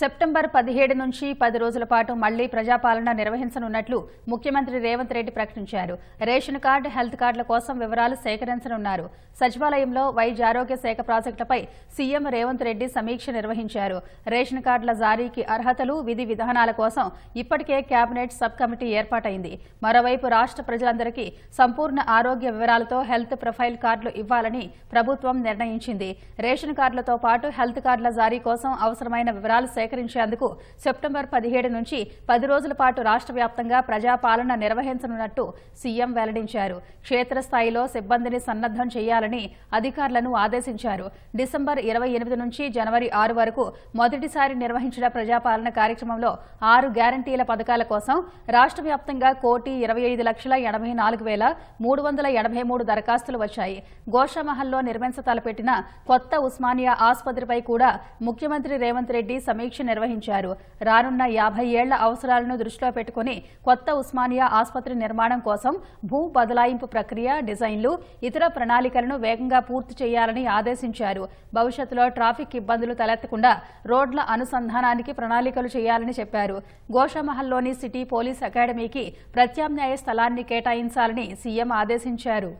September పదిహేడు నుంచి పది రోజుల పాటు మళ్ళీ ప్రజాపాలన నిర్వహించనున్నట్లు ముఖ్యమంత్రి రేవంత్ రెడ్డి ప్రకటించారు. రేషన్ కార్డు హెల్త్ కార్డుల కోసం వివరాలు సేకరించనున్నారు. సచివాలయంలో వైద్య ఆరోగ్య శాఖ ప్రాజెక్టులపై సీఎం రేవంత్ రెడ్డి సమీక్ష నిర్వహించారు. రేషన్ కార్డుల జారీకి అర్హతలు విధి విధానాల కోసం ఇప్పటికే కేబినెట్ సబ్ కమిటీ ఏర్పాటైంది. మరోవైపు రాష్ట్ర ప్రజలందరికీ సంపూర్ణ ఆరోగ్య వివరాలతో హెల్త్ ప్రొఫైల్ కార్డులు ఇవ్వాలని ప్రభుత్వం నిర్ణయించింది. రేషన్ కార్డులతో పాటు హెల్త్ కార్డుల జారీ కోసం అవసరమైన వివరాలు సేకరించేందుకు సెప్టెంబర్ పదిహేడు నుంచి పది రోజుల పాటు రాష్ట్ర వ్యాప్తంగా ప్రజాపాలన నిర్వహించనున్నట్టు సీఎం వెల్లడించారు. క్షేత్రస్థాయిలో సిబ్బందిని సన్నద్దం చేయాలని అధికారులను ఆదేశించారు. డిసెంబర్ ఇరవై ఎనిమిది నుంచి జనవరి ఆరు వరకు మొదటిసారి నిర్వహించిన ప్రజాపాలన కార్యక్రమంలో ఆరు గ్యారంటీల పథకాల కోసం రాష్ట్ర వ్యాప్తంగా కోటి ఇరవై ఐదు లక్షల ఎనభై నాలుగు వేల మూడు వందల ఎనభై మూడు దరఖాస్తులు వచ్చాయి. గోషామహల్లో నిర్మించ తలపెట్టిన కొత్త ఉస్మానియా ఆసుపత్రిపై కూడా ముఖ్యమంత్రి రేవంత్ రెడ్డి సమీక్ష నిర్వహించారు. రానున్న యాభై ఏళ్ళ అవసరాలను దృష్టిలో పెట్టుకుని కొత్త ఉస్మానియా ఆసుపత్రి నిర్మాణం కోసం భూ బదలాయింపు ప్రక్రియ డిజైన్లు ఇతర ప్రణాళికలను వేగంగా పూర్తి చేయాలని ఆదేశించారు. భవిష్యత్తులో ట్రాఫిక్ ఇబ్బందులు తలెత్తకుండా రోడ్ల అనుసంధానానికి ప్రణాళికలు చేయాలని చెప్పారు. గోషామహల్లోని సిటీ పోలీస్ అకాడమీకి ప్రత్యామ్నాయ స్థలాన్ని కేటాయించాలని సీఎం ఆదేశించారు.